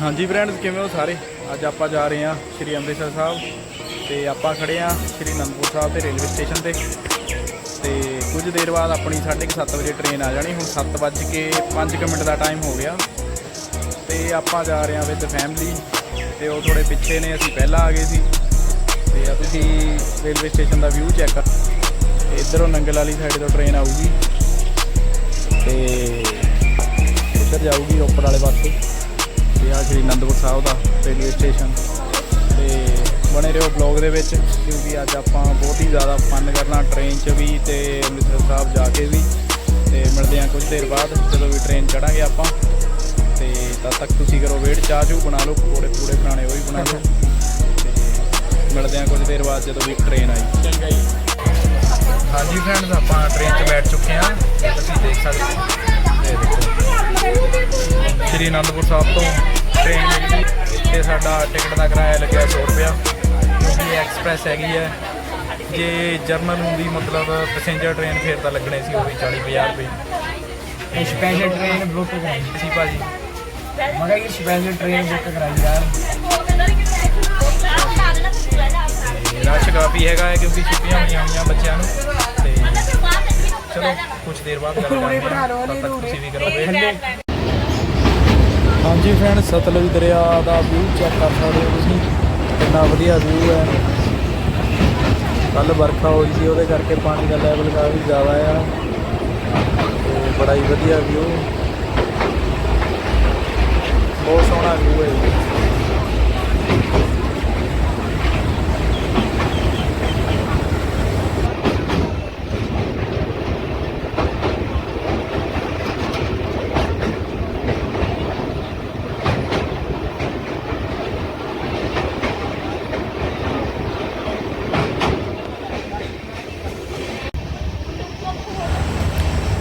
ਹਾਂਜੀ ਫਰੈਂਡਸ ਕਿਵੇਂ ਹੋ ਸਾਰੇ? ਅੱਜ ਆਪਾਂ ਜਾ ਰਹੇ ਹਾਂ ਸ਼੍ਰੀ ਅੰਮ੍ਰਿਤਸਰ ਸਾਹਿਬ ਤੇ ਆਪਾਂ ਖੜੇ ਹਾਂ ਸ਼੍ਰੀ ਅਨੰਦਪੁਰ ਸਾਹਿਬ ਤੇ ਰੇਲਵੇ ਸਟੇਸ਼ਨ ਤੇ। ਤੇ ਕੁਝ ਦੇਰ ਬਾਅਦ ਆਪਣੀ 7:30 ਵਜੇ ਟ੍ਰੇਨ ਆ ਜਾਣੀ, ਹੁਣ 7:05 ਮਿੰਟ ਦਾ ਟਾਈਮ ਹੋ ਗਿਆ। ਤੇ ਆਪਾਂ ਜਾ ਰਹੇ ਹਾਂ ਵਿਦ ਫੈਮਿਲੀ ਤੇ ਉਹ ਥੋੜੇ ਪਿੱਛੇ ਨੇ, ਅਸੀਂ ਪਹਿਲਾਂ ਆ ਗਏ ਸੀ। ਤੇ ਆ ਤੁਸੀਂ ਰੇਲਵੇ ਸਟੇਸ਼ਨ ਦਾ ਵਿਊ ਚੈੱਕ ਕਰ ਇਧਰੋਂ ਨੰਗਲ ਵਾਲੀ ਸਾਈਡ ਤੋਂ ਟ੍ਰੇਨ ਆਊਗੀ। ਤੇ ਇੱਧਰ ਜਾਊਗੀ ਉੱਪਰ ਵਾਲੇ ਪਾਸੇ। ਤੇ ਆ ਸ਼੍ਰੀ ਅਨੰਦਪੁਰ ਸਾਹਿਬ ਦਾ ਰੇਲਵੇ ਸਟੇਸ਼ਨ। ਤੇ ਬਣੇ ਰਹੋ ਬਲੌਗ ਦੇ ਵਿੱਚ ਕਿਉਂਕਿ ਅੱਜ ਆਪਾਂ ਬਹੁਤ ਹੀ ਜ਼ਿਆਦਾ ਫਨ ਕਰਨਾ ਟ੍ਰੇਨ 'ਚ ਵੀ ਤੇ ਅੰਮ੍ਰਿਤਸਰ ਸਾਹਿਬ ਜਾ ਕੇ ਵੀ। ਤੇ ਮਿਲਦੇ ਹਾਂ ਕੁਝ ਦੇਰ ਬਾਅਦ ਜਦੋਂ ਵੀ ਟ੍ਰੇਨ ਚੜਾਂਗੇ ਆਪਾਂ। ਤੇ ਤਦ ਤੱਕ ਤੁਸੀਂ ਕਰੋ ਵੇਟ ਚਾਹ ਚੂ ਬਣਾ ਲਓ ਪਕੌੜੇ ਪੂੜੇ ਬਣਾਣੇ ਉਹ ਵੀ ਬਣਾ ਲਓ। ਤੇ ਮਿਲਦੇ ਹਾਂ ਕੁਝ ਦੇਰ ਬਾਅਦ ਜਦੋਂ ਵੀ ਟ੍ਰੇਨ ਆਈ। ਚੰਗਾ ਜੀ। ਹਾਂਜੀ ਫਰੈਂਡਸ ਆਪਾਂ ਟ੍ਰੇਨ 'ਚ ਬੈਠ ਚੁੱਕੇ ਹਾਂ। ਤੇ ਤੁਸੀਂ ਦੇਖ ਸਕਦੇ ਹੋ। ਇਹ ਦੇਖੋ। ਸ਼੍ਰੀ ਅਨੰਦਪੁਰ ਸਾਹਿਬ ਤੋਂ ਟ੍ਰੇਨ ਮਿਲੀ ਤੇ ਸਾਡਾ ਟਿਕਟ ਦਾ ਕਿਰਾਇਆ ਲੱਗਿਆ 100 ਰੁਪਿਆ ਕਿਉਂਕਿ ਐਕਸਪ੍ਰੈਸ ਹੈਗੀ ਹੈ ਜੇ ਜਰਨਲ ਹੁੰਦੀ ਮਤਲਬ ਪੈਸੇਂਜਰ ਟ੍ਰੇਨ ਫੇਰ ਤਾਂ ਲੱਗਣੇ ਸੀ ਉਹ ਵੀ 40 50 ਰੁਪਏ। ਇਹ ਸਪੈਸ਼ਲ ਟ੍ਰੇਨ ਬੁੱਕ ਕਰਾਈ। ਸੀ ਭਾਜੀ। ਮੈਂ ਕਿਹਾ ਕਿ ਸਪੈਸ਼ਲ ਟ੍ਰੇਨ ਬੁੱਕ ਕਰਾਈ ਯਾਰ। ਰਸ਼ ਕਾਫੀ ਹੈਗਾ ਹੈ ਕਿਉਂਕਿ ਛੁੱਟੀਆਂ ਹੋਈਆਂ ਹੋਈਆਂ ਬੱਚਿਆਂ ਨੂੰ। ਤੇ ਚਲੋ ਕੁਝ ਦੇਰ ਬਾਅਦ ਗੱਲ ਤਦ ਤੱਕ ਤੁਸੀਂ ਵੀ ਕਰੋ ਵੇਟ ਹਾਂਜੀ ਫਰੈਂਡ ਸਤਲੁਜ ਦਰਿਆ ਦਾ ਵਿਊ ਚੈੱਕ ਕਰ ਸਕਦੇ ਹੋ ਤੁਸੀਂ। ਕਿੰਨਾ ਵਧੀਆ ਵਿਊ ਹੈ। ਕੱਲ ਵਰਖਾ ਹੋਈ ਸੀ, ਉਹਦੇ ਕਰਕੇ ਪਾਣੀ ਦਾ ਲੈਵਲ ਕਾਫੀ ਜ਼ਿਆਦਾ ਆ। ਤੇ ਬੜਾ ਹੀ ਵਧੀਆ ਵਿਊ ਬਹੁਤ ਸੋਹਣਾ ਵਿਊ ਹੈ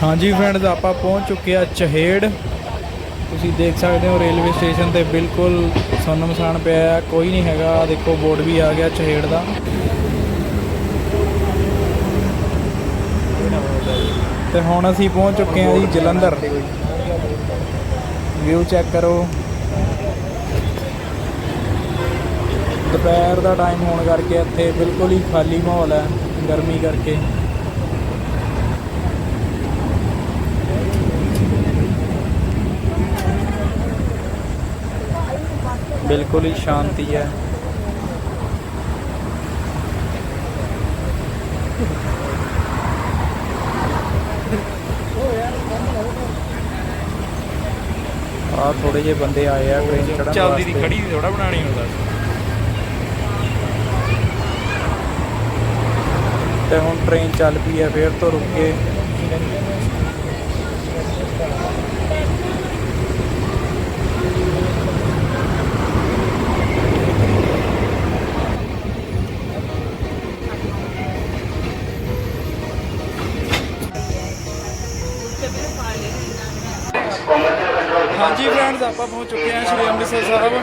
ਹਾਂਜੀ ਫਰੈਂਡਸ ਆਪਾਂ ਪਹੁੰਚ ਚੁੱਕੇ ਆ ਚਹੇੜ। ਤੁਸੀਂ ਦੇਖ ਸਕਦੇ ਹੋ ਰੇਲਵੇ ਸਟੇਸ਼ਨ ਤੇ ਬਿਲਕੁਲ ਸੁੰਨਮਸਾਨ ਪਿਆ ਕੋਈ ਨਹੀਂ ਹੈਗਾ। ਦੇਖੋ, ਬੋਰਡ ਵੀ ਆ ਗਿਆ ਚਹੇੜ ਦਾ। ਤੇ ਹੁਣ ਅਸੀਂ ਪਹੁੰਚ ਚੁੱਕੇ ਹਾਂ ਜੀ ਜਲੰਧਰ। ਵਿਊ ਚੈੱਕ ਕਰੋ। ਦੁਪਹਿਰ ਦਾ ਟਾਈਮ ਹੋਣ ਕਰਕੇ ਇੱਥੇ ਬਿਲਕੁਲ ਹੀ ਖਾਲੀ ਮਾਹੌਲ ਹੈ, ਗਰਮੀ ਕਰਕੇ। ਬਿਲਕੁਲ ਹੀ ਸ਼ਾਂਤੀ ਹੈ ਆ ਥੋੜੇ ਜਿਹੇ ਬੰਦੇ ਆਏ ਆ ਟ੍ਰੇਨ ਚੜਨ ਚੱਲਦੀ ਦੀ ਵਾਸਤੇ। ਖੜੀ ਥੋੜਾ ਬਣਾਣੀ ਹੁੰਦਾ ਤੇ ਹੁਣ ਟ੍ਰੇਨ ਚੱਲ ਪਈ ਹੈ ਫੇਰ ਤੋਂ ਰੁਕ ਕੇ ਆਪਾਂ ਪਹੁੰਚ ਚੁੱਕੇ ਹਾਂ ਸ਼੍ਰੀ ਅੰਮ੍ਰਿਤਸਰ ਸਾਹਿਬ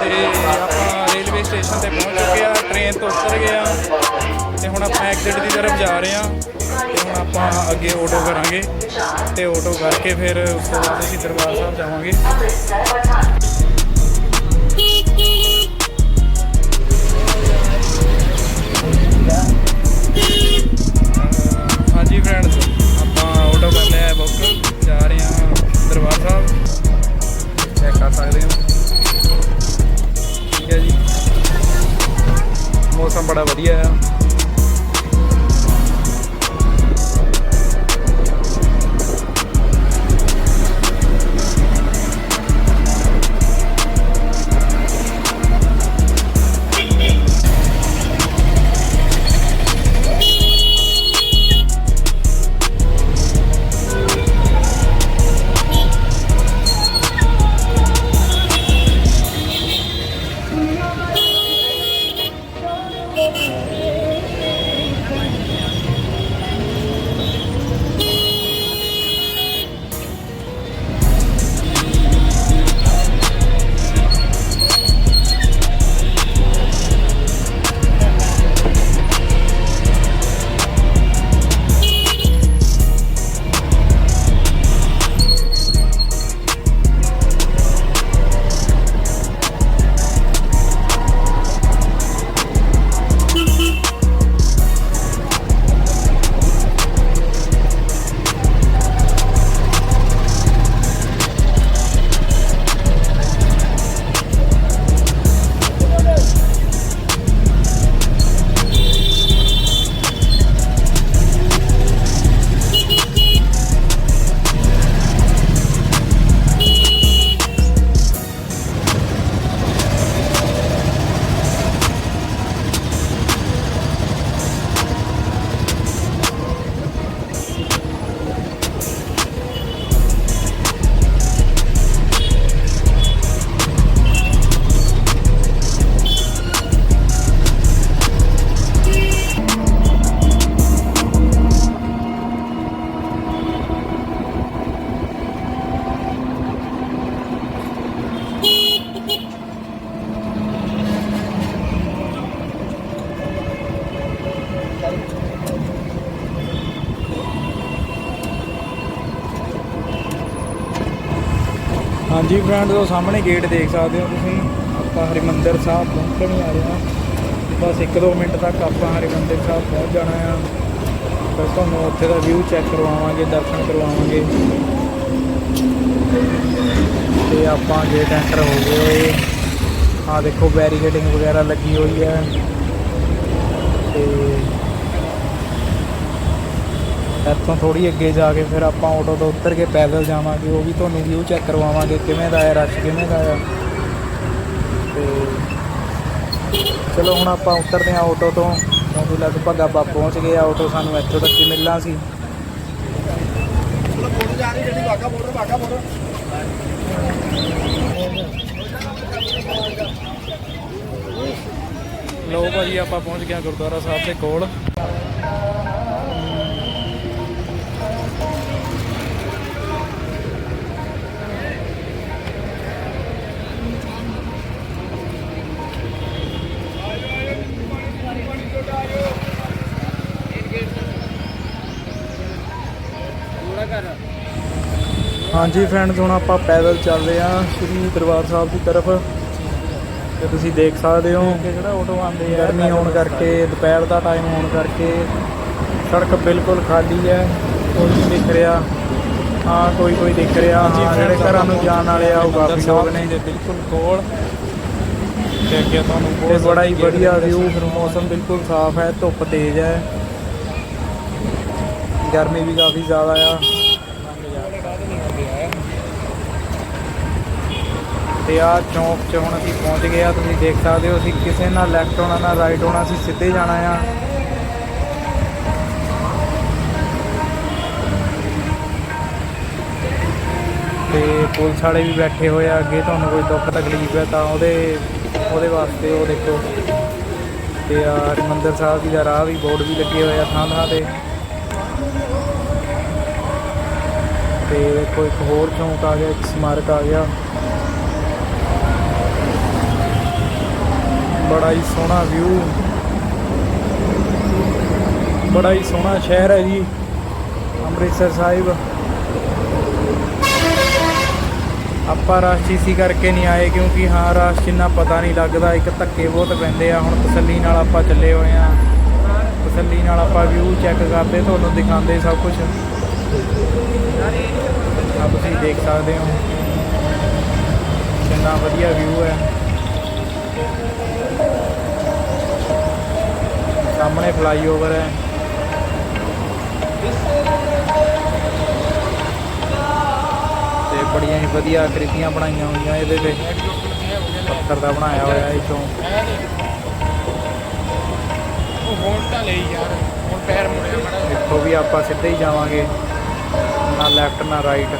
ਤੇ ਆਪਾਂ ਰੇਲਵੇ ਸਟੇਸ਼ਨ ਤੇ ਪਹੁੰਚ ਚੁੱਕੇ ਹਾਂ ਟ੍ਰੇਨ ਤੋਂ ਉਤਰ ਗਏ ਹਾਂ ਤੇ ਹੁਣ ਆਪਾਂ ਐਗਜ਼ਿਟ ਦੀ ਤਰਫ ਜਾ ਰਹੇ ਹਾਂ ਤੇ ਹੁਣ ਆਪਾਂ ਅੱਗੇ ਆਟੋ ਕਰਾਂਗੇ ਤੇ ਆਟੋ ਕਰਕੇ ਫਿਰ ਉਸ ਤੋਂ ਬਾਅਦ ਅਸੀਂ ਦਰਬਾਰ ਸਾਹਿਬ ਜਾਵਾਂਗੇ। ਹਾਂਜੀ ਫਰੈਂਡਸ ਆਪਾਂ ਆਟੋ ਕਰ ਲਿਆ ਬੁੱਕ ਜਾ ਰਹੇ ਹਾਂ ਦਰਬਾਰ ਸਾਹਿਬ। ਚੈੱਕ ਕਰ ਸਕਦੇ ਹੋ। ਠੀਕ ਹੈ ਜੀ। ਮੌਸਮ ਬੜਾ ਵਧੀਆ ਆ। ਹਾਂਜੀ ਤੋਂ ਸਾਹਮਣੇ ਗੇਟ ਦੇਖ ਸਕਦੇ ਹੋ ਤੁਸੀਂ। ਆਪਾਂ ਹਰਿਮੰਦਰ ਸਾਹਿਬ ਪਹੁੰਚਣ ਹੀ ਆ ਰਹੇ ਹਾਂ। ਬਸ 1-2 ਮਿੰਟ ਤੱਕ ਆਪਾਂ ਹਰਿਮੰਦਰ ਸਾਹਿਬ ਪਹੁੰਚ ਜਾਣਾ ਆ। ਫਿਰ ਤੁਹਾਨੂੰ ਉੱਥੇ ਦਾ ਵਿਊ ਚੈੱਕ ਕਰਵਾਵਾਂਗੇ, ਦਰਸ਼ਨ ਕਰਵਾਵਾਂਗੇ। ਤੇ ਆਪਾਂ ਗੇਟ ਐਂਟਰ ਹੋ ਗਏ ਆ ਦੇਖੋ ਬੈਰੀਕੇਡਿੰਗ ਵਗੈਰਾ ਲੱਗੀ ਹੋਈ ਹੈ। ਤੇ ਇੱਥੋਂ ਥੋੜੀ ਅੱਗੇ ਜਾ ਕੇ ਫਿਰ ਆਪਾਂ ਆਟੋ ਤੋਂ ਉਤਰ ਕੇ ਪੈਦਲ ਜਾਵਾਂਗੇ, ਉਹ ਵੀ ਤੁਹਾਨੂੰ ਵਿਊ ਚੈੱਕ ਕਰਵਾਵਾਂਗੇ ਕਿਵੇਂ ਦਾ ਹੈ, ਰਸ਼ ਕਿਵੇਂ ਦਾ ਹੈ। ਤੇ ਚਲੋ ਹੁਣ ਆਪਾਂ ਉਤਰਦੇ ਹਾਂ ਆਟੋ ਤੋਂ, ਕਿਉਂਕਿ ਲਗਭਗ ਆਪਾਂ ਪਹੁੰਚ ਗਏ ਆ ਆਟੋ, ਸਾਨੂੰ ਇੱਥੋਂ ਤੱਕ ਹੀ ਮਿਲਣਾ ਸੀ। ਲੋ ਭਾਜੀ, ਆਪਾਂ ਪਹੁੰਚ ਗਏ ਗੁਰਦੁਆਰਾ ਸਾਹਿਬ ਦੇ ਕੋਲ। ਹਾਂਜੀ ਫਰੈਂਡਸ ਹੁਣ ਆਪਾਂ ਪੈਦਲ ਚੱਲ ਰਹੇ ਹਾਂ ਸ੍ਰੀ ਦਰਬਾਰ ਸਾਹਿਬ ਦੀ ਤਰਫ ਤੇ ਤੁਸੀਂ ਦੇਖ ਸਕਦੇ ਹੋ ਜਿਹੜਾ ਆਟੋ ਆਉਂਦੇ ਆ। ਗਰਮੀ ਹੋਣ ਕਰਕੇ ਦੁਪਹਿਰ ਦਾ ਟਾਈਮ ਹੋਣ ਕਰਕੇ ਸੜਕ ਬਿਲਕੁਲ ਖਾਲੀ ਹੈ। ਕੋਈ ਨਹੀਂ ਦਿਖ ਰਿਹਾ। ਹਾਂ ਕੋਈ ਕੋਈ ਦਿਖ ਰਿਹਾ। ਹਾਂ ਜਿਹੜੇ ਘਰਾਂ ਨੂੰ ਜਾਣ ਵਾਲੇ ਆ ਉਹ ਕਾਫੀ ਲੋਕ ਨੇ। ਬਿਲਕੁਲ ਕੋਲ। ਤੇ ਅੱਗੇ ਤੁਹਾਨੂੰ ਬਹੁਤ ਬੜਾ ਹੀ ਵਧੀਆ ਵਿਊ ਮੌਸਮ ਬਿਲਕੁਲ ਸਾਫ਼ ਹੈ ਧੁੱਪ ਤੇਜ਼ ਹੈ। ਗਰਮੀ ਵੀ ਕਾਫੀ ਜ਼ਿਆਦਾ ਆ। ਤੇ ਆ ਚੌਂਕ 'ਚ ਹੁਣ ਅਸੀਂ ਪਹੁੰਚ ਗਏ ਆ, ਤੁਸੀਂ ਦੇਖ ਸਕਦੇ ਹੋ, ਅਸੀਂ ਕਿਸੇ ਨਾਲ ਲੈਫਟ ਹੋਣਾ, ਨਾ ਰਾਈਟ ਹੋਣਾ, ਅਸੀਂ ਸਿੱਧੇ ਜਾਣਾ ਆ। ਤੇ ਪੁਲਿਸ ਵਾਲੇ ਵੀ ਬੈਠੇ ਹੋਏ ਆ, ਅੱਗੇ ਤੁਹਾਨੂੰ ਕੋਈ ਦੁੱਖ ਤਕਲੀਫ ਹੈ ਤਾਂ ਉਹਦੇ ਉਹਦੇ ਵਾਸਤੇ ਉਹ ਦੇਖੋ। ਤੇ ਆ ਹਰਿਮੰਦਰ ਸਾਹਿਬ ਜੀ ਦਾ ਰਾਹ ਵੀ, ਬੋਰਡ ਵੀ ਲੱਗੇ ਹੋਏ ਆ ਥਾਂ ਥਾਂ ਤੇ। ਤੇ ਦੇਖੋ, ਇੱਕ ਹੋਰ ਚੌਂਕ ਆ ਗਿਆ, ਇੱਕ ਸਮਾਰਕ ਆ ਗਿਆ। ਬੜਾ ਹੀ ਸੋਹਣਾ ਵਿਊ ਬੜਾ ਹੀ ਸੋਹਣਾ ਸ਼ਹਿਰ ਹੈ ਜੀ, ਅੰਮ੍ਰਿਤਸਰ ਸਾਹਿਬ। ਆਪਾਂ ਰਾਸ਼ਟਰੀ ਕਰਕੇ ਨਹੀਂ ਆਏ ਕਿਉਂਕਿ ਹਾਂ, ਰਾਸ਼ ਇੰਨਾ ਪਤਾ ਨਹੀਂ ਲੱਗਦਾ, ਇੱਕ ਧੱਕੇ ਬਹੁਤ ਪੈਂਦੇ ਆ। ਹੁਣ ਤਸੱਲੀ ਨਾਲ ਆਪਾਂ ਚੱਲੇ ਹੋਏ ਆ ਤਸੱਲੀ ਨਾਲ ਆਪਾਂ ਵਿਊ ਚੈੱਕ ਕਰਦੇ, ਤੁਹਾਨੂੰ ਦਿਖਾਉਂਦੇ ਸਭ ਕੁਝ ਆ ਤੁਸੀਂ ਦੇਖ ਸਕਦੇ ਹੋ। ਕਿੰਨਾ ਵਧੀਆ ਵਿਊ ਹੈ। ਸਾਹਮਣੇ ਫਲਾਈਓਵਰ ਹੈ। ਤੇ ਬੜੀਆਂ ਹੀ ਵਧੀਆ ਆਕ੍ਰਿਤੀਆਂ ਬਣਾਈਆਂ ਹੋਈਆਂ ਇਹਦੇ ਤੇ ਪੱਥਰ ਦਾ ਬਣਾਇਆ ਹੋਇਆ ਇਹ ਚੌਂਕ ਉਹ ਹੁਣ ਤਾਂ ਲਈ ਯਾਰ ਹੁਣ ਪੈਰ ਮੁੜਿਆ ਮੜਾ ਇੱਥੋਂ ਵੀ ਆਪਾਂ ਸਿੱਧੇ ਹੀ ਜਾਵਾਂਗੇ। ਨਾ ਲੈਫਟ ਨਾ ਰਾਈਟ।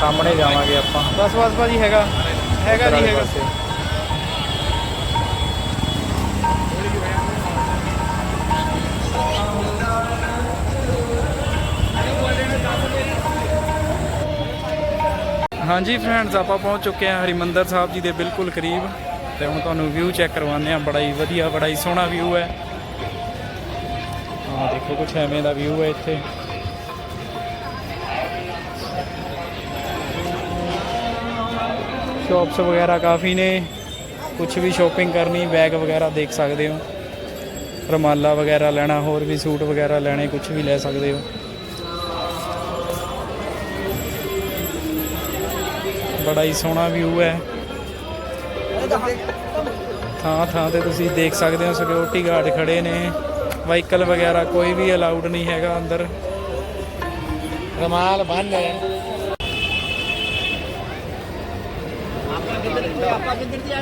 ਸਾਹਮਣੇ ਜਾਵਾਂਗੇ ਆਪਾਂ। ਬਸ ਬਸ ਭਾਜੀ ਹੈਗਾ। ਹੈਗਾ ਜੀ ਹੈਗਾ। ਹਾਂਜੀ ਫਰੈਂਡਸ ਆਪਾਂ ਪਹੁੰਚ ਚੁੱਕੇ ਹਾਂ ਹਰਿਮੰਦਰ ਸਾਹਿਬ ਜੀ ਦੇ ਬਿਲਕੁਲ ਕਰੀਬ ਤੇ ਹੁਣ ਤੁਹਾਨੂੰ ਵਿਊ ਚੈੱਕ ਕਰਵਾਉਂਦੇ ਆ ਬੜਾ ਹੀ ਵਧੀਆ ਬੜਾ ਹੀ ਸੋਹਣਾ ਵਿਊ ਹੈ। ਆਹ ਦੇਖੋ ਕੁਛ ਐਵੇਂ ਦਾ ਵਿਊ ਹੈ ਇੱਥੇ। ਸ਼ਾਪਸ ਵਗੈਰਾ ਕਾਫੀ ਨੇ। ਕੁਝ ਵੀ ਸ਼ਾਪਿੰਗ ਕਰਨੀ ਬੈਗ ਵਗੈਰਾ ਦੇਖ ਸਕਦੇ ਹੋ। ਰਮਾਲਾ ਵਗੈਰਾ ਲੈਣਾ, ਹੋਰ ਵੀ ਸੂਟ ਵਗੈਰਾ ਲੈਣੇ ਕੁਝ ਵੀ ਲੈ ਸਕਦੇ ਹੋ। ਬੜਾ ਹੀ ਸੋਹਣਾ ਵਿਊ ਹੈ। ਥਾਂ ਥਾਂ ਤੇ ਤੁਸੀਂ ਦੇਖ ਸਕਦੇ ਹੋ ਸਿਕਿਉਰਿਟੀ ਗਾਰਡ ਖੜੇ ਨੇ। ਵਾਹੀਕਲ ਵਗੈਰਾ ਕੋਈ ਵੀ ਅਲਾਉਡ ਨਹੀਂ ਹੈਗਾ ਅੰਦਰ। ਰਮਾਲ ਬੰਨ ਲੈ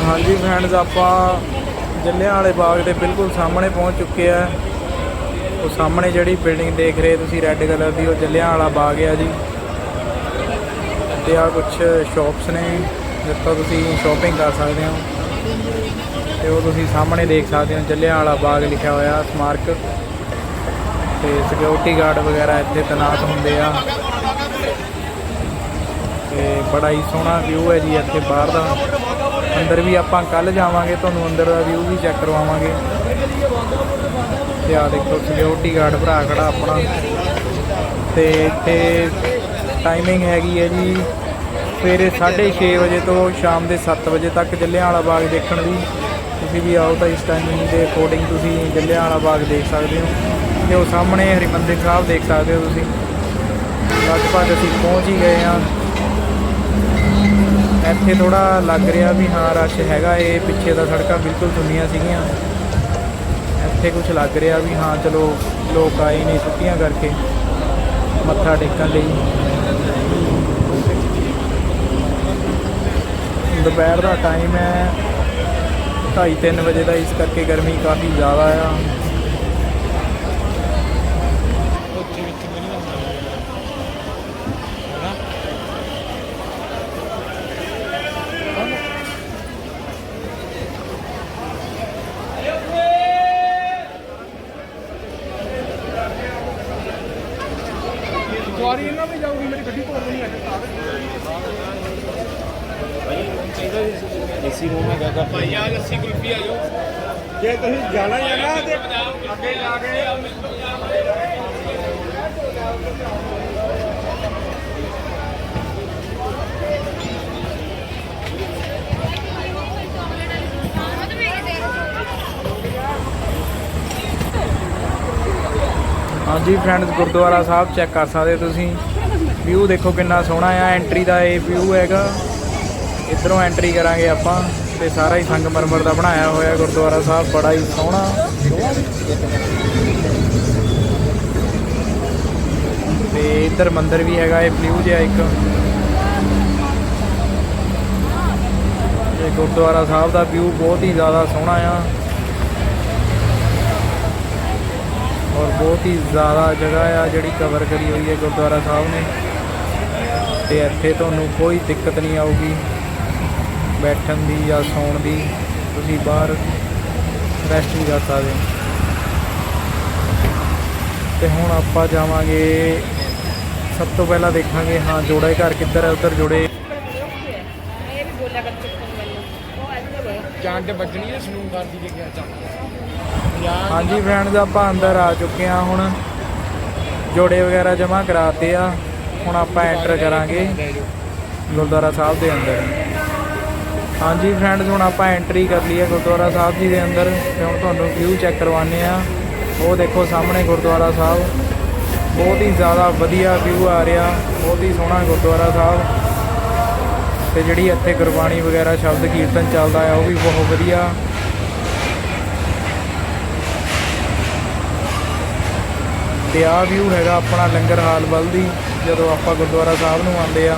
ਹਾਂਜੀ ਫਰੈਂਡਸ ਆਪਾਂ ਜੱਲਿਆਂ ਵਾਲੇ ਬਾਗ ਦੇ ਬਿਲਕੁਲ ਸਾਹਮਣੇ ਪਹੁੰਚ ਚੁੱਕੇ ਆ। ਉਹ ਸਾਹਮਣੇ ਜਿਹੜੀ ਬਿਲਡਿੰਗ ਦੇਖ ਰਹੇ ਤੁਸੀਂ ਰੈੱਡ ਕਲਰ ਦੀ, ਉਹ ਜੱਲਿਆਂ ਵਾਲਾ ਬਾਗ ਆ ਜੀ। ਤੇ ਆ ਕੁਝ ਸ਼ਾਪਸ ਨੇ, ਜਿੱਥੋਂ ਤੁਸੀਂ ਸ਼ਾਪਿੰਗ ਕਰ ਸਕਦੇ ਹੋ। ਤੇ ਉਹ ਤੁਸੀਂ ਸਾਹਮਣੇ ਦੇਖ ਸਕਦੇ ਹੋ, ਜੱਲਿਆਂ ਵਾਲਾ ਬਾਗ ਲਿਖਿਆ ਹੋਇਆ ਸਮਾਰਕ ਤੇ ਸਿਕਿਉਰਿਟੀ ਗਾਰਡ ਵਗੈਰਾ ਇੱਥੇ ਤੈਨਾਤ ਹੁੰਦੇ ਆ। ਤੇ ਬੜਾ ਹੀ ਸੋਹਣਾ ਵਿਊ ਹੈ ਜੀ ਇੱਥੇ ਬਾਹਰ ਦਾ। ਅੰਦਰ ਵੀ ਆਪਾਂ ਕੱਲ ਜਾਵਾਂਗੇ, ਤੁਹਾਨੂੰ ਅੰਦਰ ਦਾ ਵਿਊ ਵੀ ਚੈੱਕ ਕਰਵਾਵਾਂਗੇ। ਤੇ ਆ ਦੇਖੋ ਸਿਕਿਉਰਿਟੀ ਗਾਰਡ ਭਰਾ ਖੜਾ ਆਪਣਾ। ਤੇ ਇੱਥੇ ਟਾਈਮਿੰਗ ਹੈਗੀ ਹੈ ਜੀ ਸਵੇਰੇ 6:30 ਵਜੇ ਤੋਂ ਸ਼ਾਮ ਦੇ 7 ਵਜੇ ਤੱਕ ਜੱਲਿਆਂਵਾਲਾ ਬਾਗ ਦੇਖਣ ਦੀ ਤੁਸੀਂ ਵੀ ਆਓ ਤਾਂ ਇਸ ਟਾਈਮਿੰਗ ਦੇ ਅਕੋਰਡਿੰਗ ਤੁਸੀਂ ਜੱਲਿਆਂਵਾਲਾ ਬਾਗ ਦੇਖ ਸਕਦੇ ਹੋ। ਤੇ ਉਹ ਸਾਹਮਣੇ ਹਰਿਮੰਦਰ ਸਾਹਿਬ ਦੇਖ ਸਕਦੇ ਹੋ ਤੁਸੀਂ। ਲਗਭਗ ਅਸੀਂ ਪਹੁੰਚ ਹੀ ਗਏ ਹਾਂ। ਇੱਥੇ ਥੋੜਾ ਲੱਗ ਰਿਹਾ ਵੀ ਹਾਂ ਰਸ਼ ਹੈਗਾ, ਇਹ ਪਿੱਛੇ ਦਾ ਸੜਕਾਂ ਬਿਲਕੁਲ ਸੁੰਨੀਆਂ ਸੀਗੀਆਂ। ਇੱਥੇ ਕੁਝ ਲੱਗ ਰਿਹਾ ਵੀ ਹਾਂ, ਚਲੋ ਲੋਕ ਆਏ ਨੇ ਛੁੱਟੀਆਂ ਕਰਕੇ, ਮੱਥਾ ਟੇਕਣ ਲਈ। ਦੁਪਹਿਰ ਦਾ ਟਾਈਮ ਹੈ। 2:30 ਵਜੇ ਦਾ ਇਸ ਕਰਕੇ ਗਰਮੀ ਕਾਫੀ ਜ਼ਿਆਦਾ ਆ ਸਵਾਰੀ ਇਹਨਾਂ ਵੀ ਜਾਊਗੀ ਮੇਰੀ ਗੱਡੀ ਕੋਲ ਨਹੀਂ ਅੱਜ ਏਸੀ ਰੂਮ ਹੈਗਾ ਕਰ ਭਾਈ ਆ ਲੱਸੀ ਕੁਲਫੀ ਆ ਜਾਓ ਜੇ ਤੁਸੀਂ ਜਾਣਾ ਹੀ ਹੈ ਨਾ ਤੇ ਅੱਗੇ ਜਾ ਕੇ ਹਾਂਜੀ ਫਰੈਂਡਸ ਗੁਰਦੁਆਰਾ ਸਾਹਿਬ ਚੈੱਕ ਕਰ ਸਕਦੇ ਹੋ ਤੁਸੀਂ। ਵਿਊ ਦੇਖੋ ਕਿੰਨਾ ਸੋਹਣਾ ਆ ਐਂਟਰੀ ਦਾ ਇਹ ਵਿਊ ਹੈਗਾ। ਇਧਰੋਂ ਐਂਟਰੀ ਕਰਾਂਗੇ ਆਪਾਂ। ਤੇ ਸਾਰਾ ਹੀ ਸੰਗਮਰਮਰ ਦਾ ਬਣਾਇਆ ਹੋਇਆ ਗੁਰਦੁਆਰਾ ਸਾਹਿਬ, ਬੜਾ ਹੀ ਸੋਹਣਾ। ਤੇ ਇੱਧਰ ਮੰਦਿਰ ਵੀ ਹੈਗਾ, ਇਹ ਵਿਊ ਜਿਹਾ ਇੱਕ। ਤੇ ਗੁਰਦੁਆਰਾ ਸਾਹਿਬ ਦਾ ਵਿਊ ਬਹੁਤ ਹੀ ਜ਼ਿਆਦਾ ਸੋਹਣਾ ਆ। ਔਰ ਬਹੁਤ ਹੀ ਜ਼ਿਆਦਾ ਜਗ੍ਹਾ ਆ ਜਿਹੜੀ ਕਵਰ ਕਰੀ ਹੋਈ ਹੈ ਗੁਰਦੁਆਰਾ ਸਾਹਿਬ ਨੇ। ਤੇ ਇੱਥੇ ਤੁਹਾਨੂੰ ਕੋਈ ਦਿੱਕਤ ਨਹੀਂ ਆਊਗੀ। ਬੈਠਣ ਦੀ ਜਾਂ ਸੌਣ ਦੀ ਤੁਸੀਂ ਬਾਹਰ ਰੈਸਟ ਵੀ ਕਰ ਸਕਦੇ ਹੋ। ਤੇ ਹੁਣ ਆਪਾਂ ਜਾਵਾਂਗੇ ਸਭ ਤੋਂ ਪਹਿਲਾਂ ਦੇਖਾਂਗੇ ਹਾਂ ਜੋੜੇ ਘਰ ਕਿੱਧਰ ਹੈ ਉੱਧਰ ਜੋੜੇ। ਵੱਜਣੀ ਹੈ ਕਰਦੀ ਹਾਂਜੀ ਫਰੈਂਡਸ ਆਪਾਂ ਅੰਦਰ ਆ ਚੁੱਕੇ ਹਾਂ ਹੁਣ ਜੋੜੇ ਵਗੈਰਾ ਜਮ੍ਹਾਂ ਕਰਾਤੇ ਆ। ਹੁਣ ਆਪਾਂ ਐਂਟਰ ਕਰਾਂਗੇ ਗੁਰਦੁਆਰਾ ਸਾਹਿਬ ਦੇ ਅੰਦਰ। ਹਾਂਜੀ ਫਰੈਂਡਸ ਹੁਣ ਆਪਾਂ ਐਂਟਰੀ ਕਰ ਲਈ ਹੈ ਗੁਰਦੁਆਰਾ ਸਾਹਿਬ ਜੀ ਦੇ ਅੰਦਰ। ਤੇ ਹੁਣ ਤੁਹਾਨੂੰ ਵਿਊ ਚੈੱਕ ਕਰਵਾਉਂਦੇ ਆ ਉਹ ਦੇਖੋ ਸਾਹਮਣੇ ਗੁਰਦੁਆਰਾ ਸਾਹਿਬ। ਬਹੁਤ ਹੀ ਜ਼ਿਆਦਾ ਵਧੀਆ ਵਿਊ ਆ ਰਿਹਾ। ਬਹੁਤ ਹੀ ਸੋਹਣਾ ਗੁਰਦੁਆਰਾ ਸਾਹਿਬ। ਤੇ ਜਿਹੜੀ ਇੱਥੇ ਗੁਰਬਾਣੀ ਵਗੈਰਾ ਸ਼ਬਦ ਕੀਰਤਨ ਚੱਲਦਾ ਆ, ਉਹ ਵੀ ਬਹੁਤ ਵਧੀਆ। ਤੇ ਆਹ ਵਿਊ ਹੈਗਾ ਆਪਣਾ ਲੰਗਰ ਹਾਲ ਵੱਲ ਦੀ ਜਦੋਂ ਆਪਾਂ ਗੁਰਦੁਆਰਾ ਸਾਹਿਬ ਨੂੰ ਆਉਂਦੇ ਆ।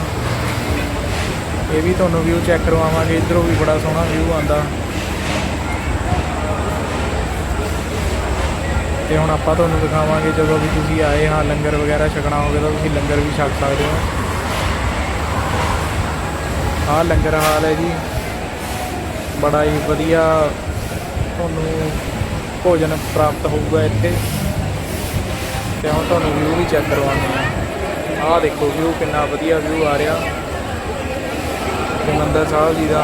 ਇਹ ਵੀ ਤੁਹਾਨੂੰ ਵਿਊ ਚੈੱਕ ਕਰਵਾਵਾਂਗੇ, ਇਧਰੋਂ ਵੀ ਬੜਾ ਸੋਹਣਾ ਵਿਊ ਆਂਦਾ ਤੇ ਹੁਣ ਆਪਾਂ ਤੁਹਾਨੂੰ ਦਿਖਾਵਾਂਗੇ ਜਦੋਂ ਵੀ ਤੁਸੀਂ ਆਏ ਹਾਂ, ਲੰਗਰ ਵਗੈਰਾ ਛਕਣਾ ਹੋਵੇ ਤਾਂ ਤੁਸੀਂ ਲੰਗਰ ਵੀ ਛਕ ਸਕਦੇ ਹੋ। ਆਹ ਲੰਗਰ ਹਾਲ ਹੈ ਜੀ। ਬੜਾ ਹੀ ਵਧੀਆ ਤੁਹਾਨੂੰ ਭੋਜਨ ਪ੍ਰਾਪਤ ਹੋਊਗਾ ਇੱਥੇ। ਤੇ ਹੁਣ ਤੁਹਾਨੂੰ ਵਿਊ ਵੀ ਚੈੱਕ ਕਰਵਾਉਂਦੇ ਆ ਆਹ ਦੇਖੋ ਵਿਊ ਕਿੰਨਾ ਵਧੀਆ ਵਿਊ ਆ ਰਿਹਾ। ਹਰਿਮੰਦਰ ਸਾਹਿਬ ਜੀ ਦਾ।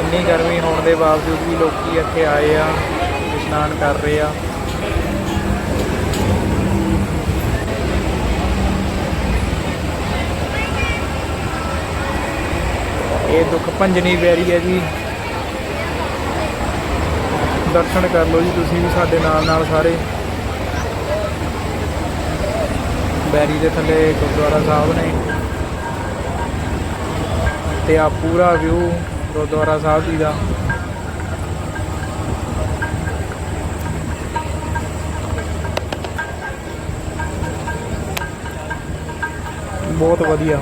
ਇੰਨੀ ਗਰਮੀ ਹੋਣ ਦੇ ਬਾਵਜੂਦ ਵੀ ਲੋਕੀ ਇੱਥੇ ਆਏ ਆ, ਇਸ਼ਨਾਨ ਕਰ ਰਹੇ ਆ। ਇਹ ਦੁੱਖ ਭੰਜਨੀ ਬੈਰੀ ਹੈ ਜੀ। ਦਰਸ਼ਨ ਕਰ ਲਓ ਜੀ ਤੁਸੀਂ ਵੀ ਸਾਡੇ ਨਾਲ ਨਾਲ ਸਾਰੇ। ਬੈਰੀ ਦੇ ਥੱਲੇ ਗੁਰਦੁਆਰਾ ਸਾਹਿਬ ਨੇ ਤੇ ਆ ਪੂਰਾ ਵਿਊ ਗੁਰਦੁਆਰਾ ਸਾਹਿਬ ਜੀ ਦਾ। ਬਹੁਤ ਵਧੀਆ।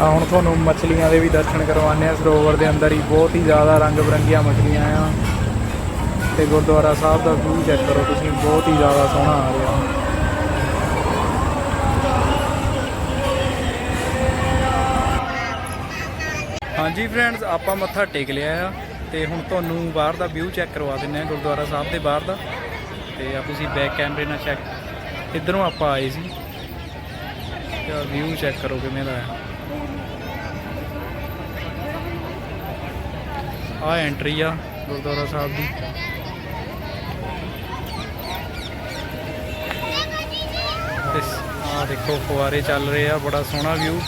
ਆ ਹੁਣ ਤੁਹਾਨੂੰ ਮਛਲੀਆਂ ਦੇ ਵੀ ਦਰਸ਼ਨ ਕਰਵਾਉਂਦੇ ਆ ਸਰੋਵਰ ਦੇ ਅੰਦਰ ਹੀ ਬਹੁਤ ਹੀ ਜ਼ਿਆਦਾ ਰੰਗ ਬਰੰਗੀਆਂ ਮਛਲੀਆਂ ਆ। ਤੇ ਗੁਰਦੁਆਰਾ ਸਾਹਿਬ ਦਾ ਵਿਊ ਚੈੱਕ ਕਰੋ, ਤੁਸੀਂ ਬਹੁਤ ਹੀ ਜ਼ਿਆਦਾ ਸੋਹਣਾ ਆ ਰਿਹਾ। ਹਾਂਜੀ ਫਰੈਂਡਸ ਆਪਾਂ ਮੱਥਾ ਟੇਕ ਲਿਆ ਆ ਤੇ ਹੁਣ ਤੁਹਾਨੂੰ ਬਾਹਰ ਦਾ ਵਿਊ ਚੈੱਕ ਕਰਵਾ ਦਿੰਨੇ ਆ ਗੁਰਦੁਆਰਾ ਸਾਹਿਬ ਦੇ ਬਾਹਰ ਦਾ। ਤੇ ਆ ਤੁਸੀਂ ਬੈਕ ਕੈਮਰੇ ਨਾਲ ਚੈੱਕ ਇਧਰੋਂ ਆਪਾਂ ਆਏ ਸੀ। ਤੇ ਵਿਊ ਚੈੱਕ ਕਰੋ ਕਿਵੇਂ ਦਾ ਆ। ਆ ਐਂਟਰੀ ਆ ਗੁਰਦੁਆਰਾ ਸਾਹਿਬ ਦੀ। ਆ ਦੇਖੋ ਫੁਆਰੇ ਚੱਲ ਰਹੇ ਆ ਬੜਾ ਸੋਹਣਾ ਵਿਊ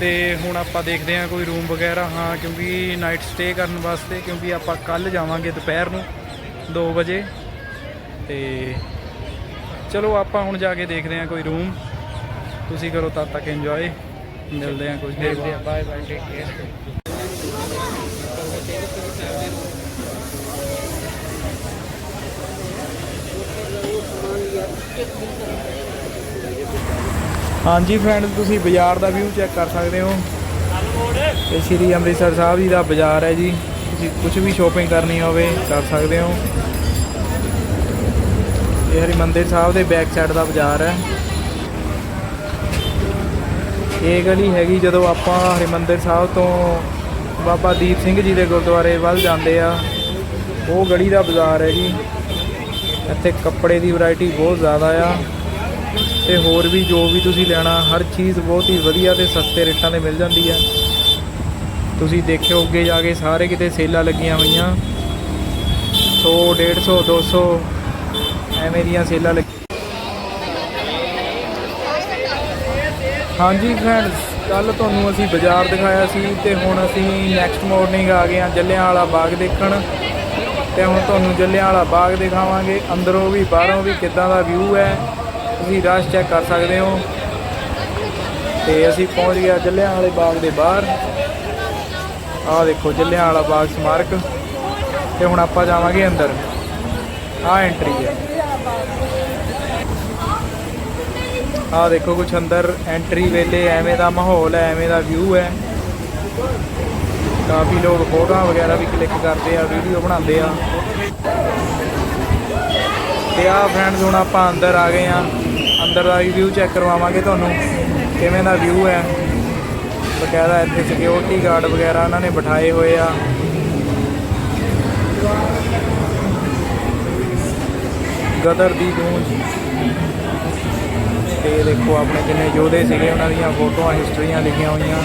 ਤੇ ਹੁਣ ਆਪਾਂ ਦੇਖਦੇ ਹਾਂ ਕੋਈ ਰੂਮ ਵਗੈਰਾ ਹਾਂ ਕਿਉਂਕਿ ਨਾਈਟ ਸਟੇ ਕਰਨ ਵਾਸਤੇ ਕਿਉਂਕਿ ਆਪਾਂ ਕੱਲ ਜਾਵਾਂਗੇ ਦੁਪਹਿਰ ਨੂੰ 2 ਵਜੇ। ਤੇ ਚਲੋ ਆਪਾਂ ਹੁਣ ਜਾ ਕੇ ਦੇਖਦੇ ਹਾਂ ਕੋਈ ਰੂਮ ਤੁਸੀਂ ਕਰੋ ਤਦ ਤੱਕ ਇੰਜੋਏ ਮਿਲਦੇ ਹਾਂ ਕੁਝ ਦੇਰ ਬਾਅਦ। ਬਾਏ ਬਾਏ ਟੇਕ ਕੇਅਰ ਹਾਂਜੀ ਫਰੈਂਡ ਤੁਸੀਂ ਬਾਜ਼ਾਰ ਦਾ ਵਿਊ ਚੈੱਕ ਕਰ ਸਕਦੇ ਹੋ। ਇਹ ਸ਼੍ਰੀ ਅੰਮ੍ਰਿਤਸਰ ਸਾਹਿਬ ਜੀ ਦਾ ਬਾਜ਼ਾਰ ਹੈ ਜੀ। ਤੁਸੀਂ ਕੁਝ ਵੀ ਸ਼ੋਪਿੰਗ ਕਰਨੀ ਹੋਵੇ, ਕਰ ਸਕਦੇ ਹੋ। ਇਹ ਹਰਿਮੰਦਰ ਸਾਹਿਬ ਦੇ ਬੈਕ ਸਾਈਡ ਦਾ ਬਾਜ਼ਾਰ ਹੈ। ਇਹ ਗਲੀ ਹੈਗੀ ਜਦੋਂ ਆਪਾਂ ਹਰਿਮੰਦਰ ਸਾਹਿਬ ਤੋਂ ਬਾਬਾ ਦੀਪ ਸਿੰਘ ਜੀ ਦੇ ਗੁਰਦੁਆਰੇ ਵੱਲ ਜਾਂਦੇ ਆ। ਉਹ ਗਲੀ ਦਾ ਬਾਜ਼ਾਰ ਹੈ ਜੀ। ਇੱਥੇ ਕੱਪੜੇ ਦੀ ਵੈਰਾਈਟੀ ਬਹੁਤ ਜ਼ਿਆਦਾ ਆ। ਤੇ ਹੋਰ ਵੀ ਜੋ ਵੀ ਤੁਸੀਂ ਲੈਣਾ, ਹਰ ਚੀਜ਼ ਬਹੁਤ ਹੀ ਵਧੀਆ ਤੇ ਸਸਤੇ ਰੇਟਾਂ ਤੇ ਮਿਲ ਜਾਂਦੀ ਆ ਤੁਸੀਂ ਦੇਖਿਓ, ਅੱਗੇ ਜਾ ਕੇ ਸਾਰੇ ਕਿਤੇ ਸੇਲਾਂ ਲੱਗੀਆਂ ਹੋਈਆਂ। 100 150 200 ਐਵੇਂ ਦੀਆਂ ਸੇਲਾਂ ਲੱਗ। ਹਾਂਜੀ ਫਰੈਂਡਸ ਕੱਲ ਤੁਹਾਨੂੰ ਅਸੀਂ ਬਾਜ਼ਾਰ ਦਿਖਾਇਆ ਸੀ ਤੇ ਹੁਣ ਅਸੀਂ ਨੈਕਸਟ ਮਾਰਨਿੰਗ ਆ ਗਏ ਹਾਂ ਜੱਲਿਆਂਵਾਲਾ ਬਾਗ ਦੇਖਣ। ਤੇ ਹੁਣ ਤੁਹਾਨੂੰ ਜੱਲਿਆਂਵਾਲਾ ਬਾਗ ਦਿਖਾਵਾਂਗੇ। ਅੰਦਰੋਂ ਵੀ ਬਾਹਰੋਂ ਵੀ ਕਿੱਦਾਂ ਦਾ ਵਿਊ ਹੈ। ਤੁਸੀਂ ਰਸ਼ ਚੈੱਕ ਕਰ ਸਕਦੇ ਹੋ। ਤੇ ਅਸੀਂ ਪਹੁੰਚ ਗਏ ਜੱਲਿਆਂਵਾਲੇ ਬਾਗ ਦੇ ਬਾਹਰ। ਆਹ ਦੇਖੋ ਜੱਲਿਆਂਵਾਲਾ ਬਾਗ ਸਮਾਰਕ। ਤੇ ਹੁਣ ਆਪਾਂ ਜਾਵਾਂਗੇ ਅੰਦਰ। ਆਹ ਐਂਟਰੀ ਹੈ। ਆਹ ਦੇਖੋ, ਕੁਛ ਅੰਦਰ ਐਂਟਰੀ ਵੇਲੇ ਐਵੇਂ ਦਾ ਮਾਹੌਲ ਹੈ, ਐਵੇਂ ਦਾ ਵਿਊ ਹੈ। ਕਾਫੀ ਲੋਕ ਫੋਟੋਆਂ ਵਗੈਰਾ ਵੀ ਕਲਿੱਕ ਕਰਦੇ ਆ ਵੀਡੀਓ ਬਣਾਉਂਦੇ ਆ। ਤੇ ਆ ਫਰੈਂਡਸ ਹੁਣ ਆਪਾਂ ਅੰਦਰ ਆ ਗਏ ਆ। ਅੰਦਰ ਦਾ ਵੀ ਵਿਊ ਚੈੱਕ ਕਰਵਾਵਾਂਗੇ ਤੁਹਾਨੂੰ, ਕਿਵੇਂ ਦਾ ਵਿਊ ਹੈ। ਬਕਾਇਦਾ ਇੱਥੇ ਸਿਕਿਉਰਿਟੀ ਗਾਰਡ ਵਗੈਰਾ ਉਹਨਾਂ ਨੇ ਬਿਠਾਏ ਹੋਏ ਆ। ਗਦਰ ਦੀ ਗੂੰਜ। ਤੇ ਦੇਖੋ ਆਪਣੇ ਜਿੰਨੇ ਯੋਧੇ ਸੀਗੇ, ਉਹਨਾਂ ਦੀਆਂ ਫੋਟੋਆਂ, ਹਿਸਟਰੀਆਂ ਲਿਖੀਆਂ ਹੋਈਆਂ।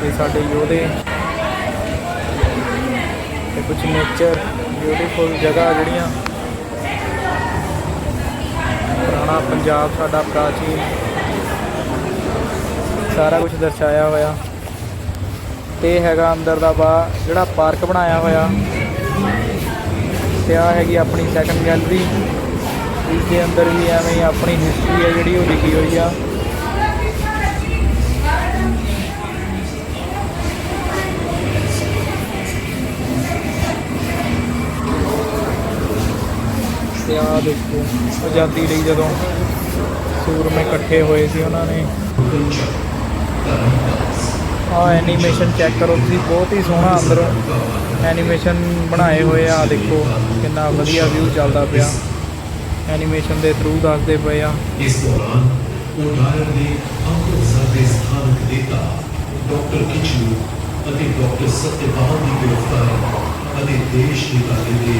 ਤੇ ਸਾਡੇ ਯੋਧੇ। ਤੇ ਕੁਝ ਨੇਚਰ ਬਿਊਟੀਫੁਲ ਜਗ੍ਹਾ ਜਿਹੜੀਆਂ। ਪੁਰਾਣਾ ਪੰਜਾਬ ਸਾਡਾ ਪ੍ਰਾਚੀਨ ਸਾਰਾ ਕੁਝ ਦਰਸਾਇਆ ਹੋਇਆ। ਤੇ ਹੈਗਾ ਅੰਦਰ ਦਾ ਬਾ ਜਿਹੜਾ ਪਾਰਕ ਬਣਾਇਆ ਹੋਇਆ। ਤੇ ਆ ਹੈਗੀ ਆਪਣੀ ਸੈਕੰਡ ਗੈਲਰੀ ਇਸ ਦੇ ਅੰਦਰ ਵੀ ਐਵੇਂ ਆਪਣੀ ਹਿਸਟਰੀ ਹੈ ਜਿਹੜੀ ਉਹ ਲਿਖੀ ਹੋਈ ਆ। ਤੇ ਆ ਦੇਖੋ, ਆਜ਼ਾਦੀ ਲਈ ਜਦੋਂ ਸੂਰਮੇ ਇਕੱਠੇ ਹੋਏ ਸੀ ਉਹਨਾਂ ਨੇ। ਆ ਐਨੀਮੇਸ਼ਨ ਚੈੱਕ ਕਰੋ ਤੁਸੀਂ, ਬਹੁਤ ਹੀ ਸੋਹਣਾ ਅੰਦਰੋਂ ਐਨੀਮੇਸ਼ਨ ਬਣਾਏ ਹੋਏ ਆ ਦੇਖੋ, ਕਿੰਨਾ ਵਧੀਆ ਵਿਊ ਚੱਲਦਾ ਪਿਆ। ਐਨੀਮੇਸ਼ਨ ਦੇ ਥਰੂ ਦੱਸਦੇ ਪਏ ਆ। ਇਸ ਦੌਰਾਨ ਉਡਾਰ ਦੇ ਅੰਮ੍ਰਿਤਸਰ ਦੇ ਸਥਾਨਕ ਨੇਤਾ ਡਾਕਟਰ ਕਿਚਲੂ ਅਤੇ ਡਾਕਟਰ ਸਤਿਆਵਾਨ ਦੀ ਗ੍ਰਿਫਤਾਰੀ ਅਤੇ ਦੇਸ਼ ਨਿਕਾਲੇ ਦੇ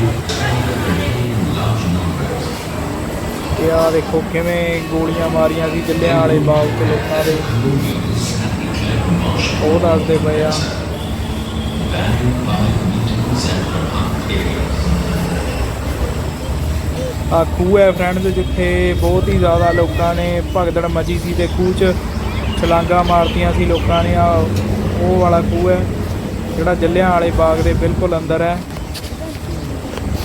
ਤੇ ਆ ਦੇਖੋ ਕਿਵੇਂ ਗੋਲੀਆਂ ਮਾਰੀਆਂ ਸੀ ਜੱਲਿਆਂ ਵਾਲੇ ਬਾਗ ਤੇ ਲੋਕਾਂ ਦੇ। ਉਹ ਦੱਸਦੇ ਪਏ ਆ। ਆ ਖੂਹ ਹੈ ਫਰੈਂਡਸ ਜਿੱਥੇ ਬਹੁਤ ਹੀ ਜ਼ਿਆਦਾ ਲੋਕਾਂ ਨੇ ਭਗਦੜ ਮਚੀ ਸੀ ਤੇ ਖੂਹ 'ਚ ਛਲਾਂਗਾ ਮਾਰਤੀਆਂ ਸੀ ਲੋਕਾਂ ਨੇ। ਆ ਉਹ ਵਾਲਾ ਖੂਹ ਹੈ, ਜਿਹੜਾ ਜੱਲਿਆਂ ਵਾਲੇ ਬਾਗ ਦੇ ਬਿਲਕੁਲ ਅੰਦਰ ਹੈ।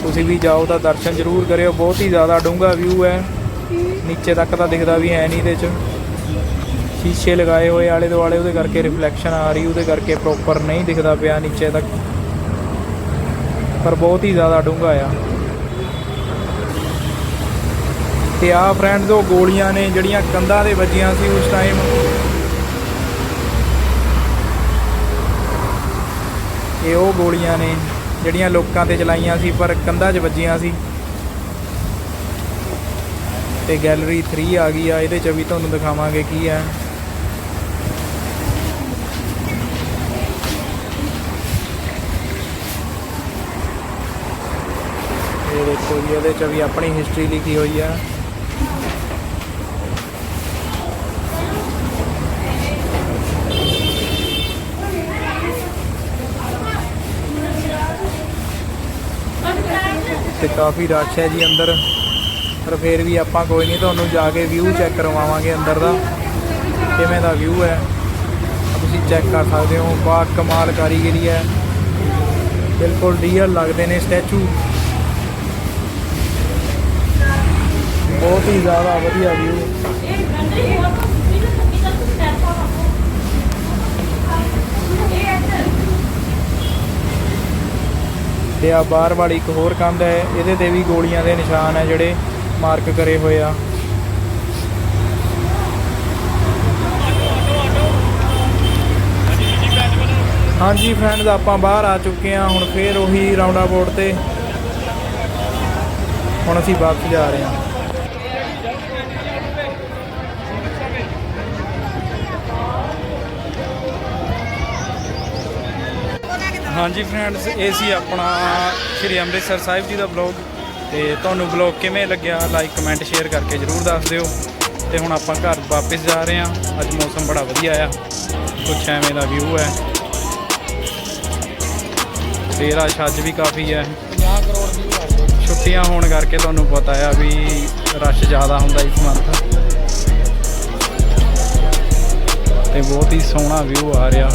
ਤੁਸੀਂ ਵੀ ਜਾਓ ਤਾਂ ਦਰਸ਼ਨ ਜ਼ਰੂਰ ਕਰਿਓ, ਬਹੁਤ ਹੀ ਜ਼ਿਆਦਾ ਡੂੰਘਾ ਵਿਊ ਹੈ। ਨੀਚੇ ਤੱਕ ਤਾਂ ਦਿਖਦਾ ਵੀ ਹੈ ਨਹੀਂ ਇਹਦੇ 'ਚ। ਸ਼ੀਸ਼ੇ ਲਗਾਏ ਹੋਏ ਆਲੇ ਦੁਆਲੇ, ਉਹਦੇ ਕਰਕੇ ਰਿਫਲੈਕਸ਼ਨ ਆ ਰਹੀ, ਉਹਦੇ ਕਰਕੇ ਪ੍ਰੋਪਰ ਨਹੀਂ ਦਿਖਦਾ ਪਿਆ ਨੀਚੇ ਤੱਕ। ਪਰ ਬਹੁਤ ਹੀ ਜ਼ਿਆਦਾ ਡੂੰਘਾ ਆ। ਤੇ ਆ ਫਰੈਂਡਸ ਉਹ ਗੋਲੀਆਂ ਨੇ, ਜਿਹੜੀਆਂ ਕੰਧਾਂ ਦੇ ਵੱਜੀਆਂ ਸੀ ਉਸ ਟਾਈਮ ਇਹ ਉਹ ਗੋਲੀਆਂ ਨੇ। ਜਿਹੜੀਆਂ ਲੋਕਾਂ ਤੇ ਚਲਾਈਆਂ ਸੀ, ਪਰ ਕੰਧਾਂ 'ਚ ਵੱਜੀਆਂ ਸੀ। ਤੇ ਗੈਲਰੀ 3 ਆ ਗਈ ਆ, ਇਹਦੇ 'ਚ ਵੀ ਤੁਹਾਨੂੰ ਦਿਖਾਵਾਂਗੇ ਕੀ ਆ ਇਹ ਦੇਖੋ ਇਹਦੇ 'ਚ ਵੀ ਆਪਣੀ ਹਿਸਟਰੀ ਲਿਖੀ ਹੋਈ ਆ। ਤੇ ਕਾਫੀ ਰਸ਼ ਹੈ ਜੀ ਅੰਦਰ। ਪਰ ਫਿਰ ਵੀ ਆਪਾਂ ਕੋਈ ਨਹੀਂ, ਤੁਹਾਨੂੰ ਜਾ ਕੇ ਵਿਊ ਚੈੱਕ ਕਰਵਾਵਾਂਗੇ ਅੰਦਰ ਦਾ। ਕਿਵੇਂ ਦਾ ਵਿਊ ਹੈ? ਤੁਸੀਂ ਚੈੱਕ ਕਰ ਸਕਦੇ ਹੋ। ਬਾ ਕਮਾਲ ਕਾਰੀਗਰੀ ਹੈ। ਬਿਲਕੁਲ ਰੀਅਲ ਲੱਗਦੇ ਨੇ ਸਟੈਚੂ ਬਹੁਤ ਹੀ ਜ਼ਿਆਦਾ ਵਧੀਆ ਵਿਊ ਤੇ ਆ ਬਾਹਰ ਵਾਲੀ ਇੱਕ ਹੋਰ ਕੰਧ ਹੈ, ਇਹਦੇ ਤੇ ਵੀ ਗੋਲੀਆਂ ਦੇ ਨਿਸ਼ਾਨ ਹੈ ਜਿਹੜੇ ਮਾਰਕ ਕਰੇ ਹੋਏ ਆ। ਹਾਂਜੀ ਫਰੈਂਡਸ ਆਪਾਂ ਬਾਹਰ ਆ ਚੁੱਕੇ ਹਾਂ, ਹੁਣ ਫੇਰ ਉਹੀ ਰਾਉਂਡਾ ਬੋਰਡ ਤੇ। ਹੁਣ ਅਸੀਂ ਵਾਪਸ ਜਾ ਰਹੇ ਹਾਂ। ਹਾਂਜੀ ਫਰੈਂਡਸ ਇਹ ਸੀ ਆਪਣਾ ਸ਼੍ਰੀ ਅੰਮ੍ਰਿਤਸਰ ਸਾਹਿਬ ਜੀ ਦਾ ਬਲੌਗ ਤੇ ਤੁਹਾਨੂੰ ਬਲੌਗ ਕਿਵੇਂ ਲੱਗਿਆ ਲਾਈਕ ਕਮੈਂਟ ਸ਼ੇਅਰ ਕਰਕੇ ਜਰੂਰ ਦੱਸ ਦਿਓ। ਤੇ ਹੁਣ ਆਪਾਂ ਘਰ ਵਾਪਸ ਜਾ ਰਹੇ ਹਾਂ। ਅੱਜ ਮੌਸਮ ਬੜਾ ਵਧੀਆ ਆ। ਕੁਛ ਐਵੇਂ ਦਾ ਵਿਊ ਹੈ। ਤੇ ਰਸ਼ ਅੱਜ ਵੀ ਕਾਫੀ ਹੈ। 50 ਕਰੋੜ ਦੀ ਛੁੱਟੀਆਂ ਹੋਣ ਕਰਕੇ ਤੁਹਾਨੂੰ ਪਤਾ ਆ ਵੀ ਰਸ਼ ਜ਼ਿਆਦਾ ਹੁੰਦਾ ਇਸ ਮੰਥ ਤੇ ਬਹੁਤ ਹੀ ਸੋਹਣਾ ਵਿਊ ਆ ਰਿਹਾ।